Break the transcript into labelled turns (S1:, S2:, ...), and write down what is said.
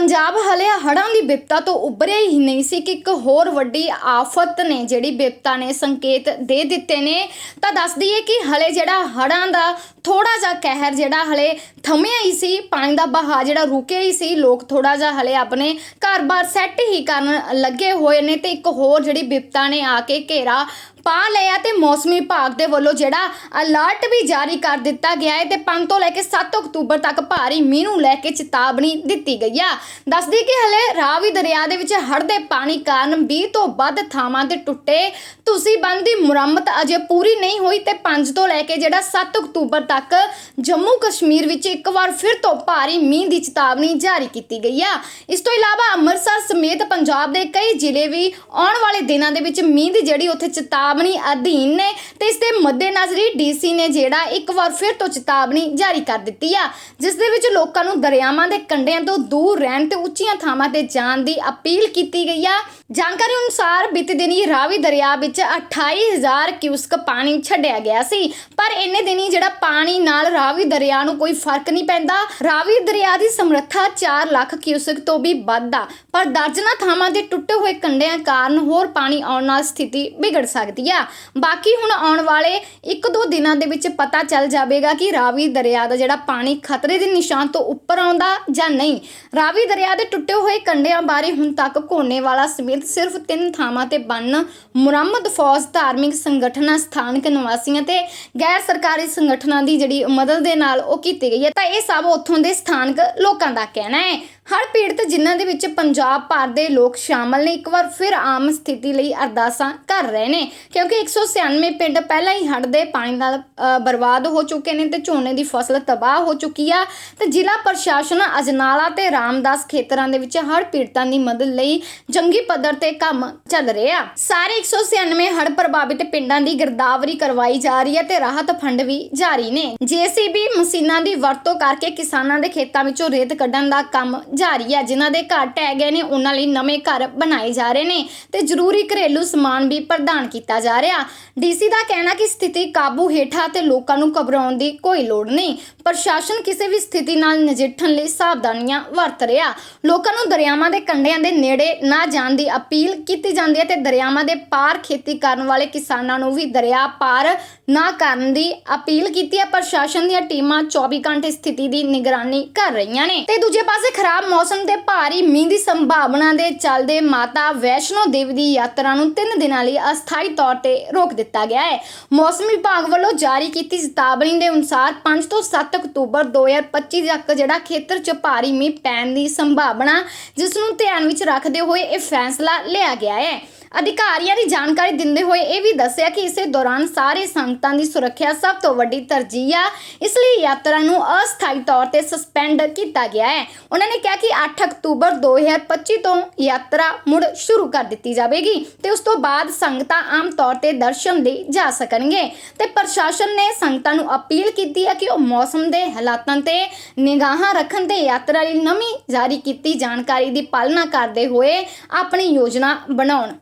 S1: ਪੰਜਾਬ ਹਲੇ ਹੜ੍ਹਾਂ ਦੀ ਵਿਪਤਾ ਤੋਂ ਉੱਭਰਿਆ ਹੀ ਨਹੀਂ ਸੀ ਕਿ ਇੱਕ ਹੋਰ ਵੱਡੀ ਆਫਤ ਨੇ ਜਿਹੜੀ ਵਿਪਤਾ ਨੇ ਸੰਕੇਤ ਦੇ ਦਿੱਤੇ ਨੇ। ਤਾਂ ਦੱਸ ਦਈਏ ਕਿ ਹਲੇ ਜਿਹੜਾ ਹੜ੍ਹਾਂ ਦਾ ਥੋੜਾ ਜਿਹਾ ਕਹਿਰ ਜਿਹੜਾ ਹਲੇ ਥਮਿਆ ਹੀ ਸੀ, ਪਾਣੀ ਦਾ ਬਹਾਅ ਜਿਹੜਾ ਰੁਕਿਆ ਹੀ ਸੀ, ਲੋਕ ਥੋੜਾ ਜਿਹਾ ਹਲੇ ਆਪਣੇ ਘਰ-ਬਾਰ ਸੈੱਟ ਹੀ ਕਰਨ ਲੱਗੇ ਹੋਏ ਨੇ ਤੇ ਇੱਕ ਹੋਰ ਜਿਹੜੀ ਵਿਪਤਾ ਨੇ ਆ ਕੇ ਘੇਰਾ ਪਾ ਲਿਆ ਤੇ ਮੌਸਮੀ ਵਿਭਾਗ ਦੇ ਵੱਲੋਂ ਜਿਹੜਾ ਅਲਰਟ ਵੀ ਜਾਰੀ ਕਰ ਦਿੱਤਾ ਗਿਆ ਹੈ ਤੇ 5 ਤੋਂ ਲੈ ਕੇ 7 ਅਕਤੂਬਰ ਤੱਕ ਭਾਰੀ ਮੀਂਹ ਨੂੰ ਲੈ ਕੇ ਚੇਤਾਵਨੀ ਦਿੱਤੀ ਗਈ ਆ। ਦੱਸਦੀ ਕਿ ਹਲੇ ਰਾਵੀ ਦਰਿਆ ਦੇ ਵਿੱਚ ਹੜ੍ਹ ਦੇ ਪਾਣੀ ਕਾਰਨ 20 ਤੋਂ ਵੱਧ ਥਾਵਾਂ ਤੇ ਟੁੱਟੇ ਤੁਸੀਂ ਬੰਦ ਦੀ ਮੁਰੰਮਤ ਅਜੇ ਪੂਰੀ ਨਹੀਂ ਹੋਈ ਤੇ 5 ਤੋਂ ਲੈ ਕੇ ਜਿਹੜਾ 7 ਅਕਤੂਬਰ ਤੱਕ ਜੰਮੂ ਕਸ਼ਮੀਰ ਵਿੱਚ ਇੱਕ ਵਾਰ ਫਿਰ ਤੋਂ ਭਾਰੀ ਮੀਂਹ ਦੀ ਚੇਤਾਵਨੀ ਜਾਰੀ ਕੀਤੀ ਗਈ ਆ। ਇਸ ਤੋਂ ਇਲਾਵਾ ਅੰਮ੍ਰਿਤਸਰ ਸਮੇਤ ਪੰਜਾਬ ਦੇ ਕਈ ਜ਼ਿਲ੍ਹੇ ਵੀ ਆਉਣ ਵਾਲੇ ਦਿਨਾਂ ਦੇ ਵਿੱਚ ਮੀਂਹ ਦੀ ਜਿਹੜੀ ਉੱਥੇ ਚੇਤਾਵਨੀ ਅਧੀਨ ਨੇ ਤੇ ਇਸ ਦੇ ਮੱਦੇਨਜ਼ਰ ਡੀਸੀ ਨੇ ਜਿਹੜਾ ਇੱਕ ਵਾਰ ਫਿਰ ਤੋਂ ਚੇਤਾਵਨੀ ਜਾਰੀ ਕਰ ਦਿੱਤੀ ਆ। ਜਿਸ ਦੇ ਵਿੱਚ ਲੋਕਾਂ ਨੂੰ ਦਰਿਆਵਾਂ ਦੇ ਕੰਢਿਆਂ ਤੋਂ ਦੂਰ ਰਹਿਣ ਤੇ ਉੱਚੀਆਂ ਥਾਵਾਂ ਤੇ ਜਾਣ ਦੀ ਅਪੀਲ ਕੀਤੀ ਗਈ ਆ। ਜਾਣਕਾਰੀ ਅਨੁਸਾਰ ਬੀਤੇ ਦਿਨੀ ਰਾਵੀ ਦਰਿਆ ਵਿੱਚ 28000 ਕਿਊਸਕ ਪਾਣੀ ਛੱਡਿਆ ਗਿਆ ਸੀ। ਪਰ ਇੰਨੇ ਦਿਨੀ ਜਿਹੜਾ ਪਾਣੀ ਨਾਲ ਰਾਵੀ ਦਰਿਆ ਨੂੰ ਕੋਈ ਫ਼ਰਕ ਨਹੀਂ ਪੈਂਦਾ। ਰਾਵੀ ਦਰਿਆ ਦੀ ਸਮਰੱਥਾ 4 ਲੱਖ ਕਿਊਸਕ ਤੋਂ ਵੀ ਵੱਧ ਆ। ਪਰ ਦਰਜਨਾਂ ਥਾਵਾਂ ਦੇ ਟੁੱਟੇ ਹੋਏ ਕੰਢਿਆਂ ਕਾਰਨ ਹੋਰ ਪਾਣੀ ਆਉਣ ਨਾਲ ਸਥਿਤੀ ਵਿਗੜ ਸਕਦੀ ਆ। ਬਾਕੀ ਹੁਣ ਆਉਣ ਵਾਲੇ 1-2 ਦਿਨਾਂ ਦੇ ਵਿੱਚ ਪਤਾ ਚੱਲ ਜਾਵੇਗਾ ਕਿ ਰਾਵੀ ਦਰਿਆ ਦਾ ਜਿਹੜਾ ਪਾਣੀ ਖਤਰੇ ਦੇ ਨਿਸ਼ਾਨ ਤੋਂ ਉੱਪਰ ਆਉਂਦਾ ਜਾਂ ਨਹੀਂ। ਰਾਵੀ ਦਰਿਆ ਦੇ ਟੁੱਟੇ ਹੋਏ ਕੰਢਿਆਂ ਬਾਰੇ ਹੁਣ ਤੱਕ ਕੋਨੇ ਸਮੇਤ ਸਿਰਫ ਤਿੰਨ ਥਾਵਾਂ ਤੇ ਬੰਨ ਮੁਰੰਮਤ ਫੌਜ ਧਾਰਮਿਕ ਸੰਗਠਨਾਂ, ਸਥਾਨਕ ਨਿਵਾਸੀਆਂ ਤੇ ਗੈਰ ਸਰਕਾਰੀ ਸੰਗਠਨਾਂ ਦੀ ਜਿਹੜੀ ਮਦਦ ਦੇ ਨਾਲ ਉਹ ਕੀਤੀ ਗਈ ਹੈ। ਤਾਂ ਇਹ ਸਭ ਉੱਥੋਂ ਦੇ ਸਥਾਨਕ ਲੋਕਾਂ ਦਾ ਕਹਿਣਾ ਹੈ। ਹੜ੍ਹ ਪੀੜਤ ਜਿਨ੍ਹਾਂ ਦੇ ਵਿੱਚ ਪੰਜਾਬ ਭਰ ਦੇ ਲੋਕ ਸ਼ਾਮਲ ਨੇ, ਇੱਕ ਵਾਰ ਫਿਰ ਆਮ ਸਥਿਤੀ ਲਈ ਅਰਦਾਸਾਂ ਕਰ ਰਹੇ ਨੇ। ਕਿਉਂਕਿ 196 ਪਿੰਡ ਪਹਿਲਾਂ ਹੀ ਹੜ੍ਹ ਦੇ ਪਾਣੀ ਨਾਲ ਬਰਬਾਦ ਹੋ ਚੁੱਕੇ ਨੇ ਤੇ ਝੋਨੇ ਦੀ ਫਸਲ ਤਬਾਹ ਹੋ ਚੁੱਕੀ ਆ। ਤੇ ਜ਼ਿਲ੍ਹਾ ਪ੍ਰਸ਼ਾਸਨ ਅਜਨਾਲਾ ਤੇ ਰਾਮਦਾਸ ਖੇਤਰਾਂ ਦੇ ਵਿੱਚ ਹੜ੍ਹ ਪੀੜਤਾਂ ਦੀ ਮਦਦ ਲਈ ਜੰਗੀ ਪੱਧਰ ਤੇ ਕੰਮ ਚੱਲ ਰਿਹਾ। ਸਾਰੇ 196 ਹੜ੍ਹ ਪ੍ਰਭਾਵਿਤ ਪਿੰਡਾਂ ਦੀ ਗਿਰਦਾਵਰੀ ਕਰਵਾਈ ਜਾ ਰਹੀ ਹੈ ਤੇ ਰਾਹਤ ਫੰਡ ਵੀ ਜਾਰੀ ਨੇ। ਜੀਸੀਬੀ ਮਸ਼ੀਨਾਂ ਦੀ ਵਰਤੋਂ ਕਰਕੇ ਕਿਸਾਨਾਂ ਦੇ ਖੇਤਾਂ ਵਿੱਚੋਂ ਰੇਤ ਕੱਢਣ ਦਾ ਕੰਮ ਜਾਰੀ ਹੈ। ਜਿਨ੍ਹਾਂ ਦੇ ਘਰ ਟਹਿ ਗਏ ਨੇ, ਉਹਨਾਂ ਲਈ ਨਵੇਂ ਘਰ ਬਣਾਏ ਜਾ ਰਹੇ ਨੇ ਤੇ ਜ਼ਰੂਰੀ ਘਰੇਲੂ ਸਮਾਨ ਵੀ ਪ੍ਰਦਾਨ ਕੀਤਾ ਜਾ ਰਿਹਾ। ਡੀਸੀ ਦਾ ਕਹਿਣਾ ਕਿ ਸਥਿਤੀ ਕਾਬੂ ਹੇਠਾਂ ਤੇ ਲੋਕਾਂ ਨੂੰ ਘਬਰਾਉਣ ਦੀ ਕੋਈ ਲੋੜ ਨਹੀਂ। ਪ੍ਰਸ਼ਾਸਨ ਕਿਸੇ ਵੀ ਸਥਿਤੀ ਨਾਲ ਨਜਿੱਠਣ ਲਈ ਸਾਵਧਾਨੀਆਂ ਵਰਤ ਰਿਹਾ। ਲੋਕਾਂ ਨੂੰ ਦਰਿਆਵਾਂ ਦੇ ਕੰਢਿਆਂ ਦੇ ਨੇੜੇ ਨਾ ਜਾਣ ਦੀ ਅਪੀਲ ਕੀਤੀ ਜਾਂਦੀ ਹੈ ਤੇ ਦਰਿਆਵਾਂ ਦੇ ਪਾਰ ਖੇਤੀ ਕਰਨ ਵਾਲੇ ਕਿਸਾਨਾਂ ਨੂੰ ਵੀ ਦਰਿਆ ਪਾਰ ਨਾ ਕਰਨ ਦੀ ਅਪੀਲ ਕੀਤੀ ਹੈ। ਪ੍ਰਸ਼ਾਸਨ ਦੀਆਂ ਟੀਮਾਂ 24 ਘੰਟੇ ਸਥਿਤੀ ਦੀ ਨਿਗਰਾਨੀ ਕਰ ਰਹੀਆਂ ਨੇ। ਤੇ ਦੂਜੇ ਪਾਸੇ ਖਰਾਬ ਮੌਸਮ ਤੇ ਭਾਰੀ ਮੀਂਹ ਦੀ ਸੰਭਾਵਨਾ ਦੇ ਚੱਲਦੇ ਮਾਤਾ ਵੈਸ਼ਨੋ ਦੇਵੀ ਦੀ ਯਾਤਰਾ ਨੂੰ 3 ਦਿਨਾਂ ਲਈ ਅਸਥਾਈ ਤੌਰ ਤੇ ਰੋਕ ਦਿੱਤਾ ਗਿਆ ਹੈ। ਮੌਸਮ ਵਿਭਾਗ ਵੱਲੋਂ ਜਾਰੀ ਕੀਤੀ ਚੇਤਾਵਨੀ ਦੇ ਅਨੁਸਾਰ 5 ਤੋਂ 7 ਅਕਤੂਬਰ 2025 ਤੱਕ ਜਿਹੜਾ ਖੇਤਰ 'ਚ ਭਾਰੀ ਮੀਂਹ ਪੈਣ ਦੀ ਦੀ ਸੰਭਾਵਨਾ ਜਿਸ ਨੂੰ ਧਿਆਨ ਵਿੱਚ ਰੱਖਦੇ ਹੋਏ ਇਹ ਫੈਸਲਾ ਲਿਆ ਗਿਆ ਹੈ। ਅਧਿਕਾਰੀਆਂ ਦੀ ਜਾਣਕਾਰੀ ਦਿੰਦੇ ਹੋਏ ਇਹ ਵੀ ਦੱਸਿਆ ਕਿ ਇਸੇ ਦੌਰਾਨ ਸਾਰੇ ਸੰਗਤਾਂ ਦੀ ਸੁਰੱਖਿਆ ਸਭ ਤੋਂ ਵੱਡੀ ਤਰਜੀਹ ਆ। ਇਸ ਲਈ ਯਾਤਰਾ ਨੂੰ ਅਸਥਾਈ ਤੌਰ ਤੇ ਸਸਪੈਂਡ ਕੀਤਾ ਗਿਆ ਹੈ। ਉਹਨਾਂ ਨੇ ਕਿਹਾ ਕਿ 8 ਅਕਤੂਬਰ 2025 ਤੋਂ ਯਾਤਰਾ ਮੁੜ ਸ਼ੁਰੂ ਕਰ ਦਿੱਤੀ ਜਾਵੇਗੀ ਤੇ ਉਸ ਤੋਂ ਬਾਅਦ ਸੰਗਤਾਂ ਆਮ ਤੌਰ ਤੇ ਦਰਸ਼ਨ ਲਈ ਜਾ ਸਕਣਗੇ। ਤੇ ਪ੍ਰਸ਼ਾਸਨ ਨੇ ਸੰਗਤਾਂ ਨੂੰ ਅਪੀਲ ਕੀਤੀ ਹੈ ਕਿ ਉਹ ਮੌਸਮ ਦੇ ਹਾਲਾਤਾਂ ਤੇ ਨਿਗਾਹਾਂ ਰੱਖਣ ਤੇ ਯਾਤਰਾ ਲਈ ਨਵੀਂ ਜਾਰੀ ਕੀਤੀ ਜਾਣਕਾਰੀ ਦੀ ਪਾਲਣਾ ਕਰਦੇ ਹੋਏ ਆਪਣੀ ਯੋਜਨਾ ਬਣਾਉਣ।